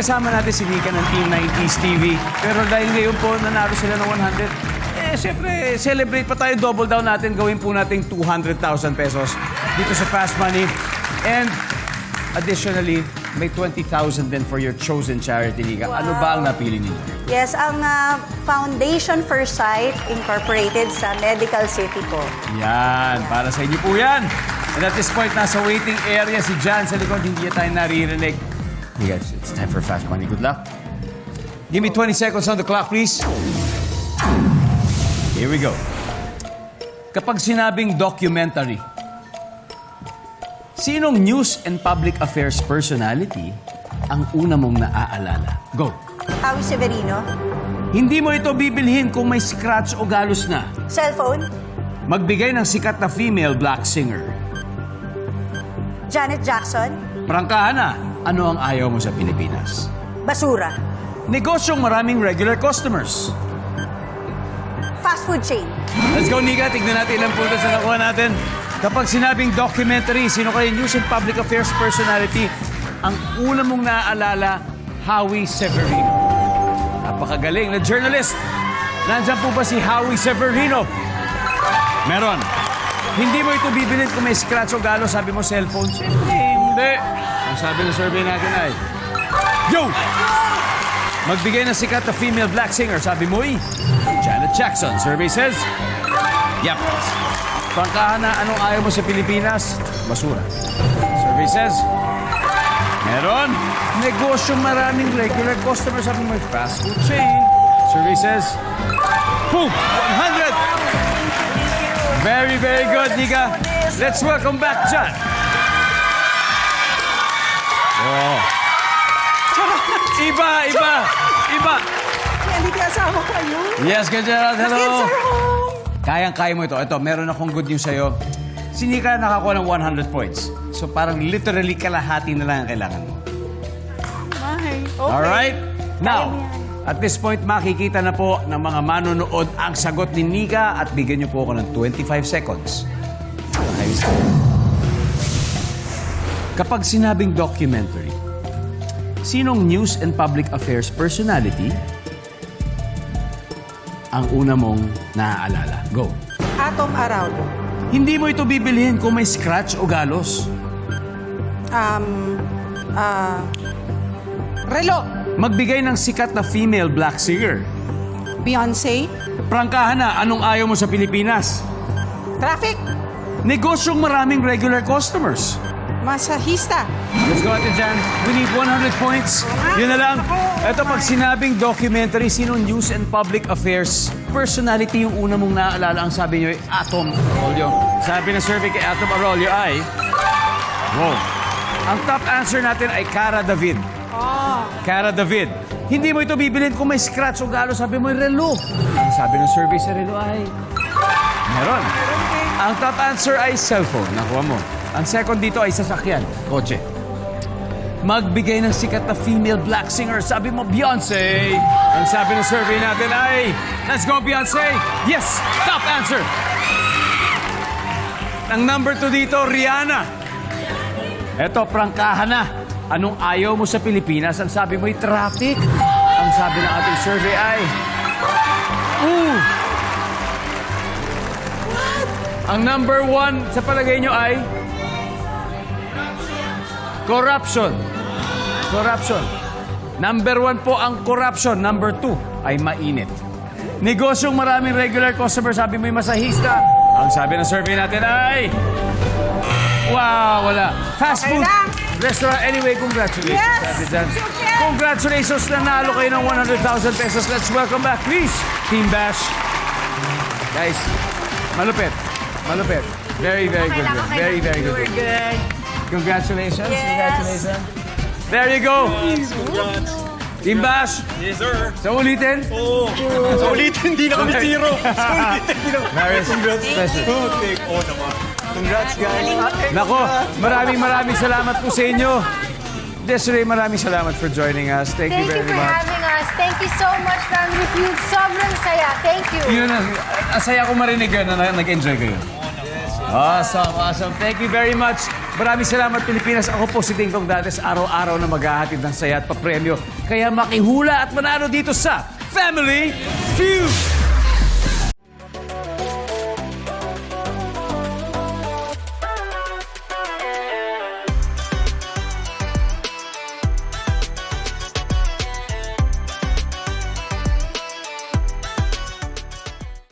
kasama natin si Nika ng Team 90s TV. Pero dahil ngayon po nanalo sila ng 100, eh, siyempre, celebrate pa tayo. Double down natin. Gawin po natin 200,000 pesos dito sa Fast Money. And additionally, may 20,000 din for your chosen charity, Nika. Ano ba ang napili ninyo? Yes, ang ah, Foundation for Sight Incorporated sa Medical City po. Yan, para sa inyo po yan. And at this point, nasa waiting area si Jan sa likod. Hindi niya tayo naririnig. You guys, it's time for Fast Money. Good luck. Give me 20 seconds on the clock, please. Here we go. Kapag sinabing documentary, sinong news and public affairs personality ang una mong naaalala? Go. Howie Severino, Hindi mo ito bibilhin kung may scratch o galos na. cellphone, Magbigay ng sikat na female black singer. Janet Jackson, Prangkahan na, ano ang ayaw mo sa Pilipinas? basura, Negosyong maraming regular customers. fast food chain, Let's go, Nika. Tignan natin ilang puntos na nakuha natin. Kapag sinabing documentary, sino kayo news and public affairs personality, ang una mong naaalala, Howie Severino. Napakagaling na journalist. Nandyan po ba si Howie Severino? Meron. Hindi mo ito bibilin kung may scratch o galo, sabi mo cellphone. Siyempre, hindi. Ang sabi ng survey natin ay, Yo! Magbigay ng sikat na female black singer, sabi mo eh, Janet Jackson. Survey says, Yep. Pangkahan na anong ayaw mo sa Pilipinas? Basura. Survey says, Meron. Negosyo maraming regular customers. Sabi mo, fast food chain. Survey says, Boom! 100! Very, very good, Nika. Let's welcome back, John. Oh. Iba, iba, iba. Hindi kasama kayo. Yes, good Gerald. Hello. Kayang-kaya mo ito. Ito, meron akong good news sa'yo. Si Nika nakakuha ng 100 points. So parang literally kalahati na lang ang kailangan mo. Mahay. Okay. Alright? Now, at this point, makikita na po ng mga manonood ang sagot ni Nika at bigyan niyo po ako ng 25 seconds. Okay. Kapag sinabing documentary, sinong news and public affairs personality ang una mong naaalala? Go. Atom Araujo. Hindi mo ito bibilhin kung may scratch o galos. Um, ah, Relo. Magbigay ng sikat na female black singer. Beyonce. Prangkahan na, anong ayaw mo sa Pilipinas? Traffic. Negosyong maraming regular customers. Masahista. Let's go natin dyan. We need 100 points. Yun na lang. Ito pag sinabing documentary, sino news and public affairs personality yung una mong naaalala? Ang sabi niyo ay Atom Arroyo. Sabi ng survey kay Atom Arroyo ay... Wow. Ang top answer natin ay Cara David. Oh. Cara David. Hindi mo ito bibilin kung may scratch o galo. Sabi mo, relo. Ang sabi ng survey sa relo ay... Meron. Ang top answer ay cellphone. Nakuha mo. Ang second dito ay sasakyan. Kotse. Magbigay ng sikat na female black singer. Sabi mo, Beyonce. Ang sabi ng survey natin ay... Let's go, Beyonce. Yes! Top answer. Ang number two dito, Rihanna. Eto, prangkahan na. Anong ayaw mo sa Pilipinas? Ang sabi mo ay traffic. Ang sabi ng ating survey ay... Ooh! Ang number one sa palagay nyo ay... Corruption. Corruption. Number one po ang corruption. Number two ay mainit. Negosyong maraming regular customer, sabi mo yung masahista. Ang sabi ng survey natin ay... Wow, wala. Fast Okay food lang. restaurant. Anyway, congratulations. Yes! Ate Jan. Super! Congratulations na nalo kayo ng 100,000 pesos. Let's welcome back, please, Team Bash. Guys, malupit. Malupit. Very, very good. lang, okay Very, lang. very good. girl. good. Congratulations. Yes. Congratulations. There you go. Team Bash. Yes, sir. Sa ulitin. Oo. Sa ulitin, hindi na kami zero. Sa ulitin, hindi na Maris, Congrats. Oh. Oh, naman. Congrats, guys. Nako, maraming maraming salamat po sa inyo. Desiree, maraming salamat for joining us. Thank, Thank you you very for much. having us. Thank you so much, Family Feud. Sobrang saya. Thank you. Yun na, asaya ko marinig yun na nag-enjoy kayo. Awesome, awesome. Thank you very much. Maraming salamat Pilipinas. Ako po si Dingdong Dantes, araw-araw na maghahatid ng saya at papremyo. Kaya makihula at manalo dito sa Family Feud!